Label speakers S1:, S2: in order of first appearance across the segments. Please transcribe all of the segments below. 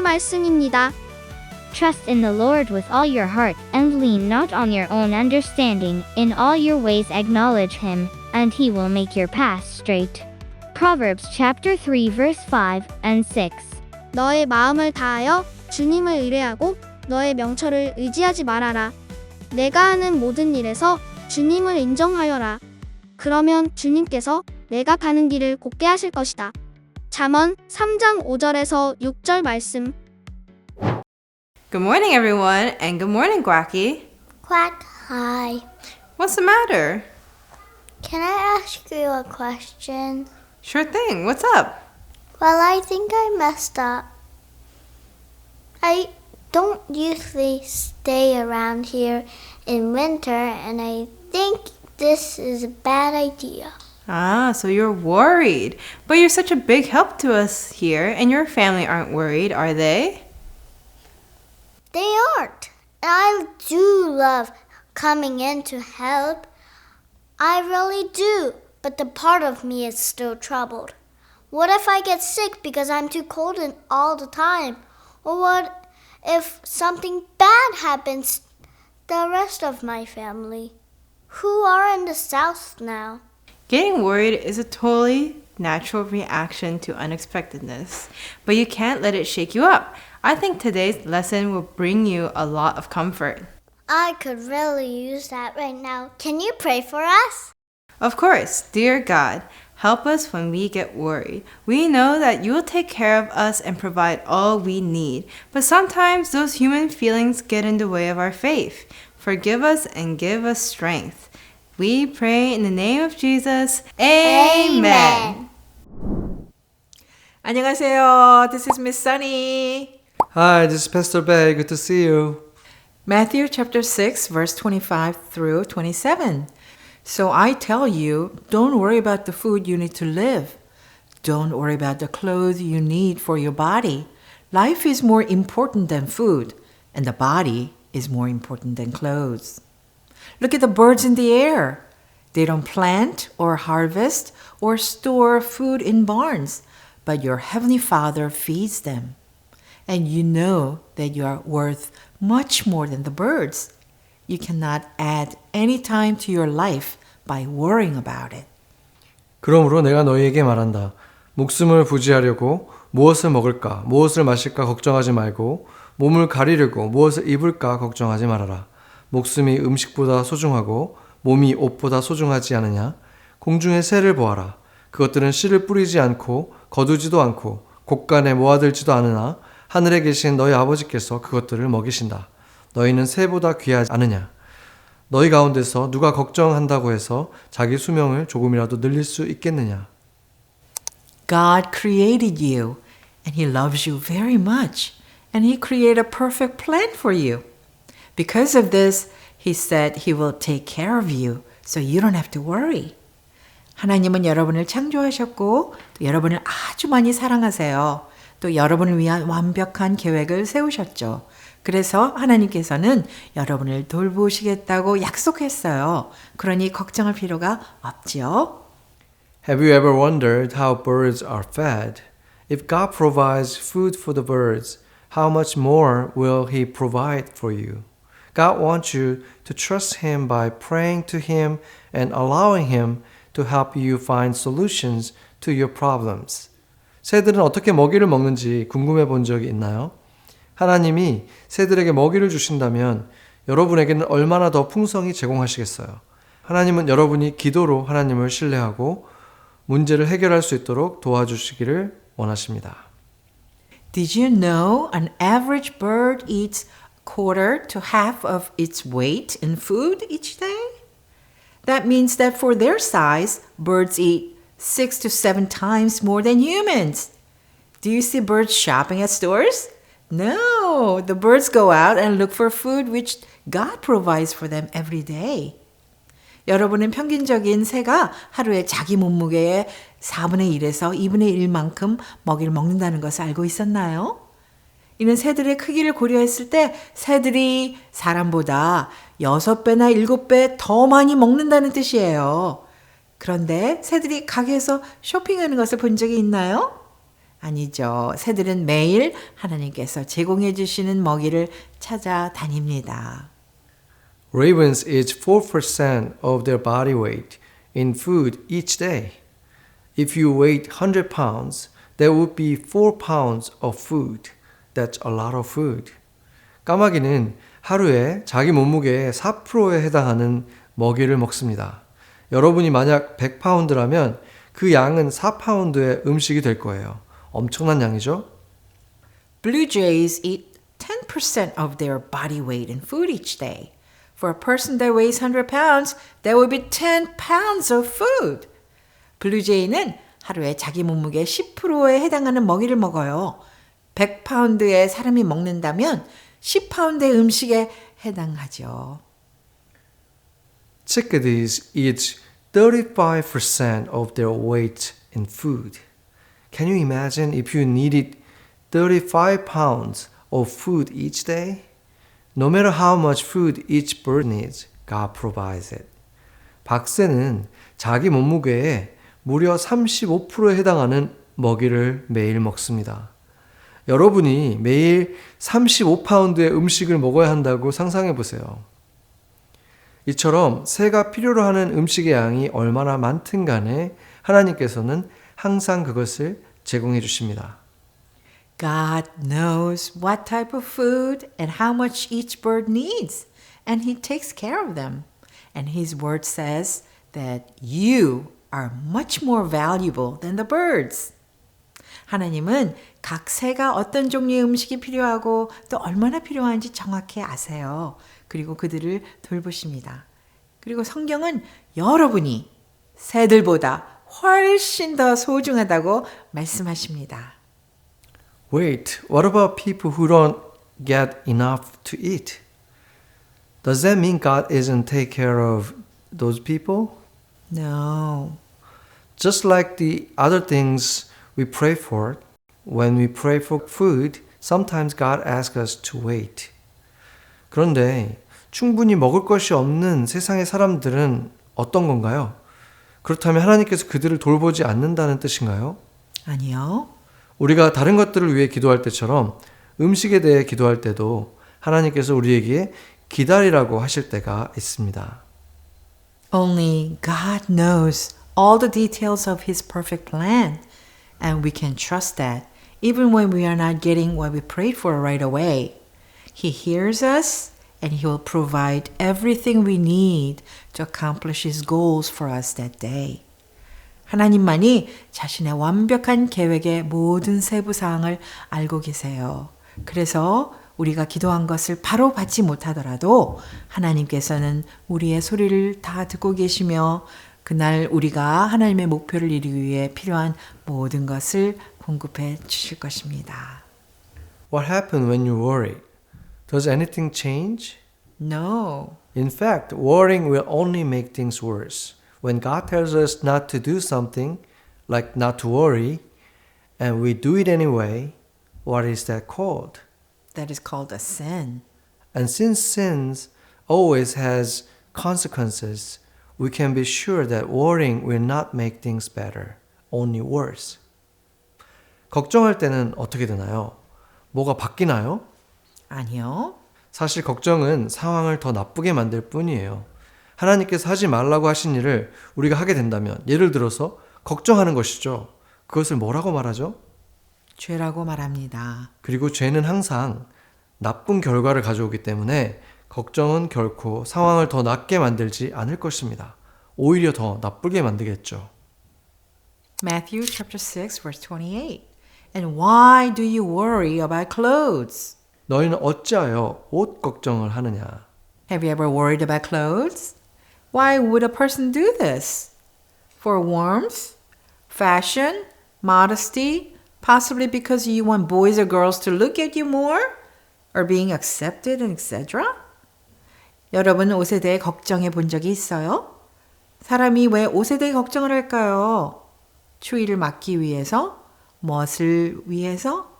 S1: 구절 말씀입니다.
S2: Trust in the Lord with all your heart, and lean not on your own understanding. In all your ways acknowledge him, and he will make your path straight. Proverbs chapter 3 verse 5 and 6.
S1: 너의 마음을 다하여 주님을 의뢰하고 너의 명철을 의지하지 말아라. 내가 하는 모든 일에서 주님을 인정하여라. 그러면 주님께서 내가 가는 길을 곱게 하실 것이다. 잠언 3장 5절에서 6절 말씀.
S3: Good morning, everyone, and good morning, Guacky.
S4: Quack, hi.
S3: What's the matter?
S4: Can I ask you a question?
S3: Sure thing. What's up?
S4: Well, I think I messed up. I don't usually stay around here in winter, and I think this is a bad idea.
S3: Ah, so you're worried. But you're such a big help to us here, and your family aren't worried, are?
S4: They aren't. And I do love coming in to help. I really do. But the part of me is still troubled. What if I get sick because I'm too cold in all the time? Or what if something bad happens the rest of my family? Who are in the south now?
S3: Getting worried is a totally natural reaction to unexpectedness, but you can't let it shake you up. I think today's lesson will bring you a lot of comfort.
S4: I could really use that right now. Can you pray for us?
S3: Of course, dear God, help us when we get worried. We know that you will take care of us and provide all we need, but sometimes those human feelings get in the way of our faith. Forgive us and give us strength. We pray in the name of Jesus. Amen.
S5: 안녕하세요. This is Miss Sunny.
S6: Hi, this is Pastor Bay. Good to see you.
S5: Matthew chapter 6, verse 25 through 27. So I tell you, don't worry about the food you need to live. Don't worry about the clothes you need for your body. Life is more important than food, and the body is more important than clothes. Look at the birds in the air. They don't plant or harvest or store food in barns, but your heavenly Father feeds them. And you know that you are worth much more than the birds. You cannot add any time to your life by worrying about it.
S6: 그러므로 내가 너희에게 말한다. 목숨을 부지하려고 무엇을 먹을까, 무엇을 마실까 걱정하지 말고 몸을 가리려고 무엇을 입을까 걱정하지 말아라. 목숨이 음식보다 소중하고 몸이 옷보다 소중하지 않으냐? 공중의 새를 보아라. 그것들은 씨를 뿌리지 않고 거두지도 않고 곡간에 모아들지도 않으나 하늘에 계신 너희 아버지께서 그것들을 먹이신다. 너희는 새보다 귀하지 않으냐? 너희 가운데서 누가 걱정한다고 해서 자기 수명을 조금이라도 늘릴 수 있겠느냐?
S5: God created you, and He loves you very much, and He created a perfect plan for you. Because of this, He said He will take care of you, so you don't have to worry. 하나님은 여러분을 창조하셨고, 또 여러분을 아주 많이 사랑하세요. 또 여러분을 위한 완벽한 계획을 세우셨죠. 그래서 하나님께서는 여러분을 돌보시겠다고 약속했어요. 그러니 걱정할 필요가 없지요.
S6: Have you ever wondered how birds are fed? If God provides food for the birds, how much more will He provide for you? God wants you to trust Him by praying to Him and allowing Him to help you find solutions to your problems. 새들은 어떻게 먹이를 먹는지 궁금해 본 적이 있나요? 하나님이 새들에게 먹이를 주신다면 여러분에게는 얼마나 더 풍성히 제공하시겠어요? 하나님은 여러분이 기도로 하나님을 신뢰하고 문제를 해결할 수 있도록 도와주시기를 원하십니다.
S5: Did you know an average bird eats quarter to half of its weight in food each day? That means that for their size, birds eat six to seven times more than humans. Do you see birds shopping at stores? No, the birds go out and look for food which God provides for them every day. 여러분은 평균적인 새가 하루에 자기 몸무게의 4분의 1에서 2분의 1만큼 먹이를 먹는다는 것을 알고 있었나요? 이는 새들의 크기를 고려했을 때 새들이 사람보다 6배나 7배 더 많이 먹는다는 뜻이에요. 그런데 새들이 가게에서 쇼핑하는 것을 본 적이 있나요? 아니죠. 새들은 매일 하나님께서 제공해 주시는 먹이를 찾아다닙니다.
S6: Ravens eat 4% of their body weight in food each day. If you weighed 100 pounds, that would be 4 pounds of food. That's a lot of food. 까마귀는 하루에 자기 몸무게의 4%에 해당하는 먹이를 먹습니다. 여러분이 만약 100파운드라면 그 양은 4파운드의 음식이 될 거예요. 엄청난 양이죠?
S5: Blue jays eat 10% of their body weight in food each day. For a person that weighs 100 pounds, that would be 10 pounds of food. 블루제이는 하루에 자기 몸무게 10%에 해당하는 먹이를 먹어요. 100파운드의 사람이 먹는다면 10파운드의 음식에 해당하죠.
S6: Chickadees eat 35% of their weight in food. Can you imagine if you needed 35 pounds of food each day? No matter how much food each bird needs, God provides it. 박새는 자기 몸무게에 무려 35%에 해당하는 먹이를 매일 먹습니다. 여러분이 매일 35파운드의 음식을 먹어야 한다고 상상해 보세요. 이처럼 새가 필요로 하는 음식의 양이 얼마나 많든 간에 하나님께서는 항상 그것을 제공해 주십니다.
S5: God knows what type of food and how much each bird needs, and He takes care of them. And His word says that you are much more valuable than the birds. 하나님은 각 새가 어떤 종류의 음식이 필요하고 또 얼마나 필요한지 정확히 아세요. 그리고 그들을 돌보십니다. 그리고 성경은 여러분이 새들보다 훨씬 더 소중하다고 말씀하십니다.
S6: Wait, what about people who don't get enough to eat? Does that mean God isn't take care of those people?
S5: No.
S6: Just like the other things we pray for, when we pray for food, sometimes God asks us to wait. 그런데 충분히 먹을 것이 없는 세상의 사람들은 어떤 건가요? 그렇다면 하나님께서 그들을 돌보지 않는다는 뜻인가요?
S5: 아니요.
S6: 우리가 다른 것들을 위해 기도할 때처럼 음식에 대해 기도할 때도 하나님께서 우리에게 기다리라고 하실 때가 있습니다.
S5: Only God knows all the details of His perfect plan, and we can trust that even when we are not getting what we prayed for right away. He hears us and He will provide everything we need to accomplish His goals for us that day. 하나님만이 자신의 완벽한 계획의 모든 세부 사항을 알고 계세요. 그래서 우리가 기도한 것을 바로 받지 못하더라도 하나님께서는 우리의 소리를 다 듣고 계시며 그날 우리가 하나님의 목표를 이루기 위해 필요한 모든 것을 공급해 주실 것입니다.
S6: What happened when you worry? Does anything change?
S5: No.
S6: In fact, worrying will only make things worse. When God tells us not to do something, like not to worry, and we do it anyway, what is that called?
S5: That is called a sin.
S6: And since sins always has consequences, we can be sure that worrying will not make things better, only worse. 걱정할 때는 어떻게 되나요? 뭐가 바뀌나요?
S5: 아니요.
S6: 사실 걱정은 상황을 더 나쁘게 만들 뿐이에요. 하나님께서 하지 말라고 하신 일을 우리가 하게 된다면, 예를 들어서 걱정하는 것이죠. 그것을 뭐라고 말하죠?
S5: 죄라고 말합니다.
S6: 그리고 죄는 항상 나쁜 결과를 가져오기 때문에 걱정은 결코 상황을 더 낫게 만들지 않을 것입니다. 오히려 더 나쁘게 만들겠죠.
S5: Matthew chapter 6 verse 28. And why do you worry about clothes?
S6: 너희는 어찌하여 옷 걱정을 하느냐?
S5: Have you ever worried about clothes? Why would a person do this? For warmth, fashion, modesty, possibly because you want boys or girls to look at you more? Or being accepted, etc.? 여러분 옷에 대해 걱정해 본 적이 있어요? 사람이 왜 옷에 대해 걱정을 할까요? 추위를 막기 위해서, 멋을 위해서,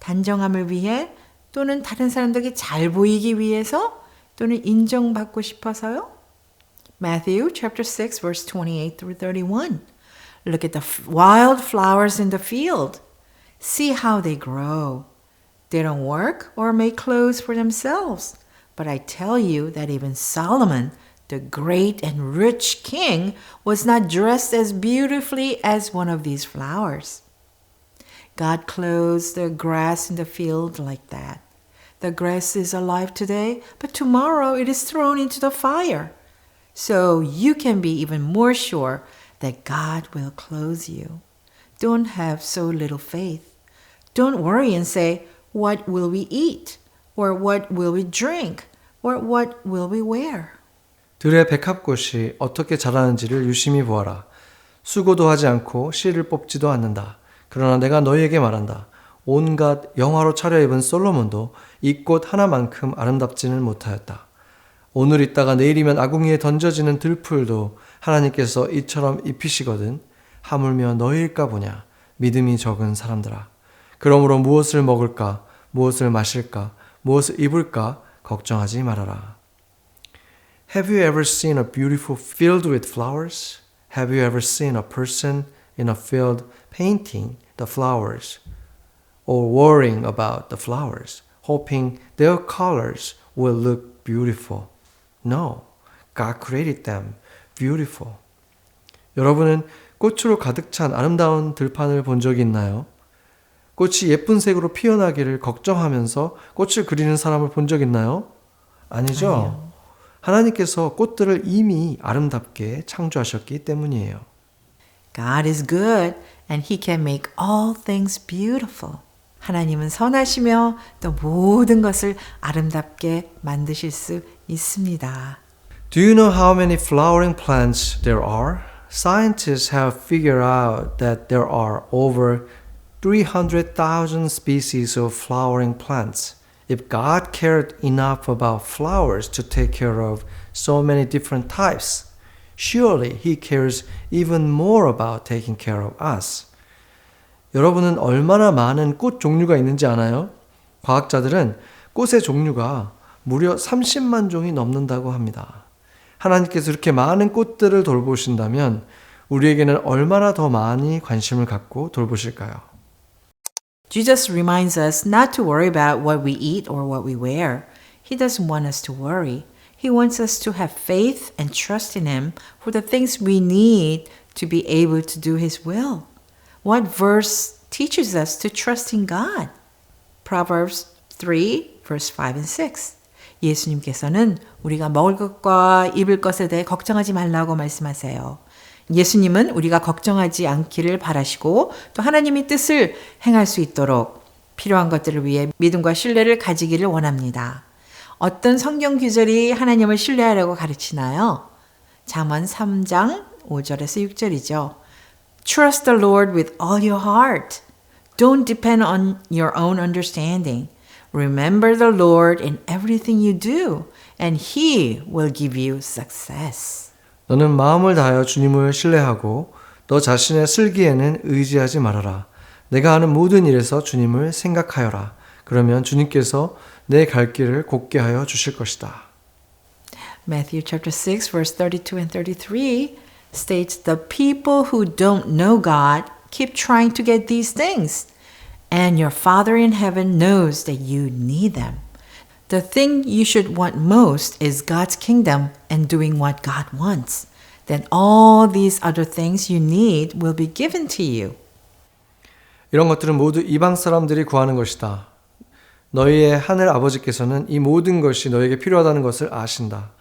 S5: 단정함을 위해, 또는 다른 사람들에게 잘 보이기 위해서, 또는 인정받고 싶어서요? Matthew chapter 6 verse 28 through 31. Look at the f- wild flowers in the field. See how they grow. They don't work or make clothes for themselves. But I tell you that even Solomon, the great and rich king, was not dressed as beautifully as one of these flowers. God clothes the grass in the field like that. The grass is alive today, but tomorrow it is thrown into the fire. So you can be even more sure that God will clothe you. Don't have so little faith. Don't worry and say, What will we eat? Or what will we drink? Or what will we wear?
S6: 들의 백합꽃이 어떻게 자라는지를 유심히 보아라. 수고도 하지 않고 씨를 뽑지도 않는다. 그러나 내가 너희에게 말한다. 온갖 영화로 차려입은 솔로몬도 이 꽃 하나만큼 아름답지는 못하였다. 오늘 있다가 내일이면 아궁이에 던져지는 들풀도 하나님께서 이처럼 입히시거든 하물며 너희일까 보냐 믿음이 적은 사람들아 그러므로 무엇을 먹을까 무엇을 마실까 무엇을 입을까 걱정하지 말아라 Have you ever seen a beautiful field with flowers? Have you ever seen a person in a field painting the flowers or worrying about the flowers, hoping their colors will look beautiful? No, God created them beautiful. 여러분은 꽃으로 가득 찬 아름다운 들판을 본 적이 있나요? 꽃이 예쁜 색으로 피어나기를 걱정하면서 꽃을 그리는 사람을 본 적 있나요? 아니죠. 하나님께서 꽃들을 이미 아름답게 창조하셨기 때문이에요.
S5: God is good and he can make all things beautiful. 하나님은 선하시며 또 모든 것을 아름답게 만드실 수 있습니다.
S6: Do you know how many flowering plants there are? Scientists have figured out that there are over 300,000 species of flowering plants. If God cared enough about flowers to take care of so many different types, surely He cares even more about taking care of us. 여러분은 얼마나 많은 꽃 종류가 있는지 아나요? 과학자들은 꽃의 종류가 무려 30만 종이 넘는다고 합니다. 하나님께서 이렇게 많은 꽃들을 돌보신다면 우리에게는 얼마나 더 많이 관심을 갖고 돌보실까요?
S5: Jesus reminds us not to worry about what we eat or what we wear. He doesn't want us to worry. He wants us to have faith and trust in Him for the things we need to be able to do His will. What verse teaches us to trust in God? Proverbs 3, verse 5 and 6. 예수님께서는 우리가 먹을 것과 입을 것에 대해 걱정하지 말라고 말씀하세요. 예수님은 우리가 걱정하지 않기를 바라시고 또 하나님의 뜻을 행할 수 있도록 필요한 것들을 위해 믿음과 신뢰를 가지기를 원합니다. 어떤 성경 규절이 하나님을 신뢰하려고 가르치나요? 잠언 3장 5절에서 6절이죠. Trust the Lord with all your heart. Don't depend on your own understanding. Remember the Lord in everything you do, and He will give you success.
S6: 너는 마음을 다하여 주님을 신뢰하고 너 자신의 슬기에는 의지하지 말아라. 내가 하는 모든 일에서 주님을 생각하여라. 그러면 주님께서 내 갈 길을 곱게 하여 주실 것이다.
S5: Matthew chapter 6 verse 32 and 33 states the people who don't know God keep trying to get these things and your father in heaven knows that you need them. The thing you should want most is God's kingdom and doing what God wants. Then all these other things you need will be given to you.
S6: 이런 것들은 모두 이방 사람들이 구하는 것이다. 너희의 하늘 아버지께서는 이 모든 것이 너에게 필요하다는 것을 아신다.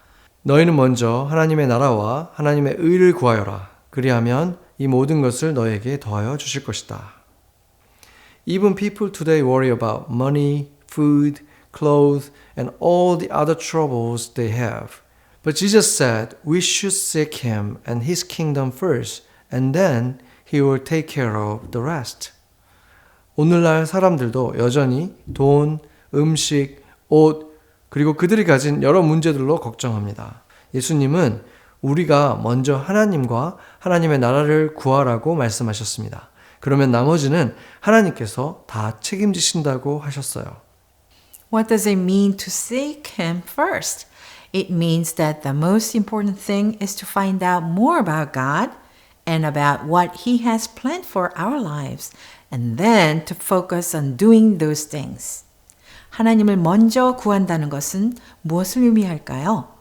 S6: 너희는 먼저 하나님의 나라와 하나님의 의를 구하여라. 그리하면 이 모든 것을 너에게 더하여 주실 것이다. Even people today worry about money, food, clothes, and all the other troubles they have. But Jesus said we should seek Him and His kingdom first, and then He will take care of the rest. 오늘날 사람들도 여전히 돈, 음식, 옷, 그리고 그들이 가진 여러 문제들로 걱정합니다. 예수님은 우리가 먼저 하나님과 하나님의 나라를 구하라고 말씀하셨습니다. 그러면 나머지는 하나님께서 다 책임지신다고 하셨어요.
S5: What does it mean to seek Him first? It means that the most important thing is to find out more about God and about what He has planned for our lives, and then to focus on doing those things. 하나님을 먼저 구한다는 것은 무엇을 의미할까요?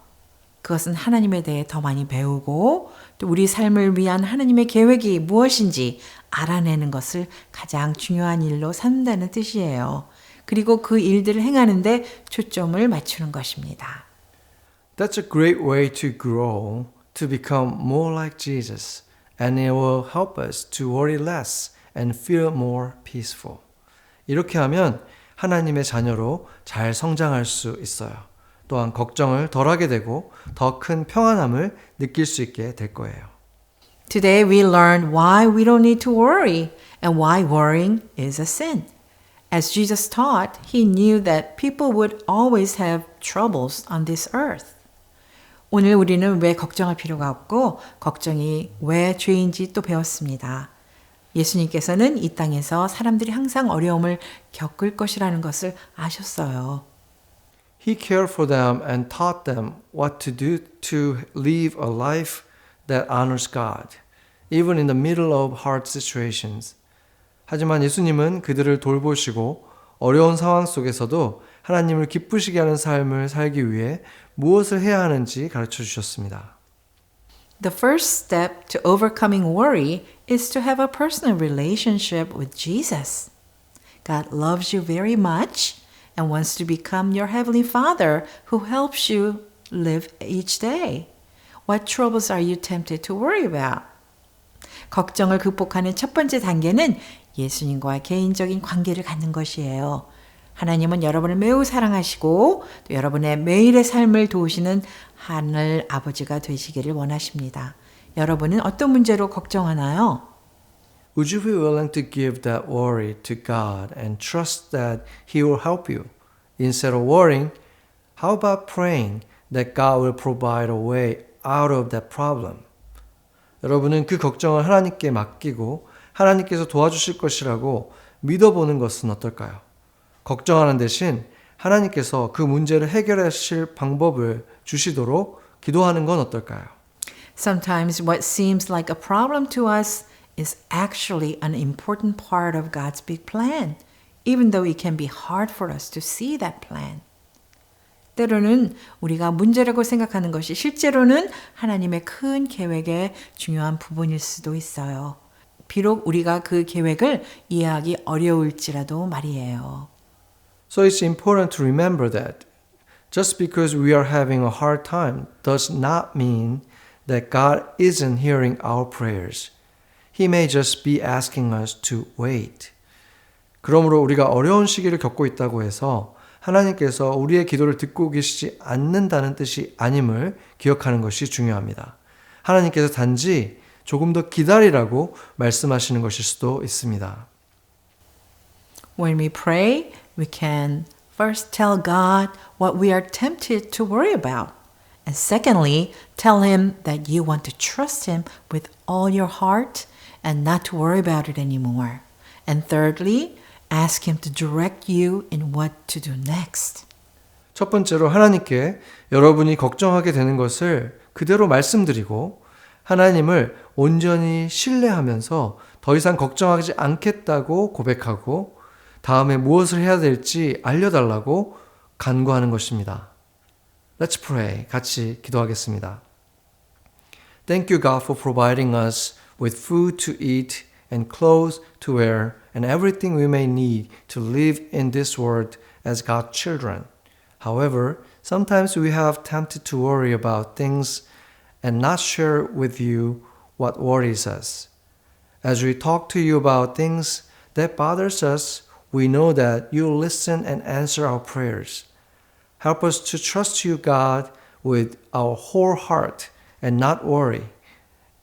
S5: 그것은 하나님에 대해 더 많이 배우고 또 우리 삶을 위한 하나님의 계획이 무엇인지 알아내는 것을 가장 중요한 일로 삼는다는 뜻이에요. 그리고 그 일들을 행하는데 초점을 맞추는 것입니다.
S6: That's a great way to grow, to become more like Jesus, and it will help us to worry less and feel more peaceful. 이렇게 하면 하나님의 자녀로 잘 성장할 수 있어요. 또한 걱정을 덜하게 되고 더 큰 평안함을 느낄 수 있게 될 거예요.
S5: Today we learned why we don't need to worry and why worrying is a sin. As Jesus taught, he knew that people would always have troubles on this earth. 오늘 우리는 왜 걱정할 필요가 없고 걱정이 왜 죄인지 또 배웠습니다. 예수님께서는 이 땅에서 사람들이 항상 어려움을 겪을 것이라는 것을 아셨어요.
S6: He cared for them and taught them what to do to live a life that honors God, even in the middle of hard situations. 하지만 예수님은 그들을 돌보시고 어려운 상황 속에서도 하나님을 기쁘시게 하는 삶을 살기 위해 무엇을 해야 하는지 가르쳐 주셨습니다.
S5: The first step to overcoming worry is to have a personal relationship with Jesus. God loves you very much and wants to become your Heavenly Father who helps you live each day. What troubles are you tempted to worry about? 걱정을 극복하는 첫 번째 단계는 예수님과 개인적인 관계를 갖는 것이에요. 하나님은 여러분을 매우 사랑하시고 또 여러분의 매일의 삶을 도우시는 하늘 아버지가 되시기를 원하십니다. 여러분은 어떤 문제로 걱정하나요?
S6: Would you be willing to give that worry to God and trust that He will help you? Instead of worrying, how about praying that God will provide a way out of that problem? 여러분은 그 걱정을 하나님께 맡기고 하나님께서 도와주실 것이라고 믿어보는 것은 어떨까요? 걱정하는 대신 하나님께서 그 문제를 해결하실 방법을 주시도록 기도하는 건 어떨까요?
S5: Sometimes what seems like a problem to us is actually an important part of God's big plan, even though it can be hard for us to see that plan. 때로는 우리가 문제라고 생각하는 것이 실제로는 하나님의 큰 계획의 중요한 부분일 수도 있어요. 비록 우리가 그 계획을 이해하기 어려울지라도 말이에요.
S6: So it's important to remember that just because we are having a hard time does not mean that God isn't hearing our prayers. He may just be asking us to wait. 그러므로 우리가 어려운 시기를 겪고 있다고 해서 하나님께서 우리의 기도를 듣고 계시지 않는다는 뜻이 아님을 기억하는 것이 중요합니다. 하나님께서 단지 조금 더 기다리라고 말씀하시는 것일 수도 있습니다.
S5: When we pray, we can first tell God what we are tempted to worry about. And secondly, tell Him that you want to trust Him with all your heart and not to worry about it anymore. And thirdly, ask Him to direct you in what to do next.
S6: 첫 번째로 하나님께 여러분이 걱정하게 되는 것을 그대로 말씀드리고 하나님을 온전히 신뢰하면서 더 이상 걱정하지 않겠다고 고백하고 다음에 무엇을 해야 될지 알려달라고 간구하는 것입니다. Let's pray. 같이 기도하겠습니다. Thank you, God, for providing us with food to eat and clothes to wear and everything we may need to live in this world as God's children. However, sometimes we have tempted to worry about things and not share with you what worries us. As we talk to you about things that bothers us, we know that you listen and answer our prayers. Help us to trust you, God, with our whole heart and not worry,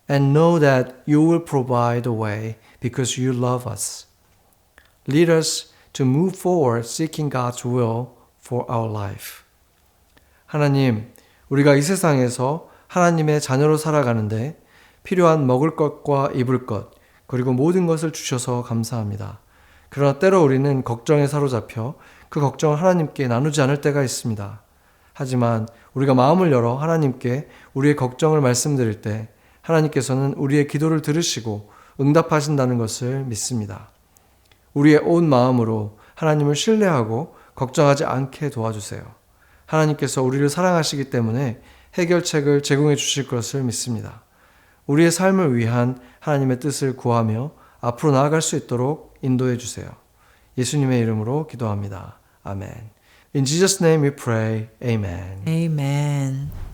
S6: and know that you will provide a way because you love us. Lead us to move forward seeking God's will for our life. 하나님, 우리가 이 세상에서 하나님의 자녀로 살아가는데 필요한 먹을 것과 입을 것, 그리고 모든 것을 주셔서 감사합니다. 그러나 때로 우리는 걱정에 사로잡혀 그 걱정을 하나님께 나누지 않을 때가 있습니다. 하지만 우리가 마음을 열어 하나님께 우리의 걱정을 말씀드릴 때 하나님께서는 우리의 기도를 들으시고 응답하신다는 것을 믿습니다. 우리의 온 마음으로 하나님을 신뢰하고 걱정하지 않게 도와주세요. 하나님께서 우리를 사랑하시기 때문에 해결책을 제공해 주실 것을 믿습니다. 우리의 삶을 위한 하나님의 뜻을 구하며 앞으로 나아갈 수 있도록 인도해 주세요. 예수님의 이름으로 기도합니다. 아멘. In Jesus' name we pray. Amen.
S5: Amen.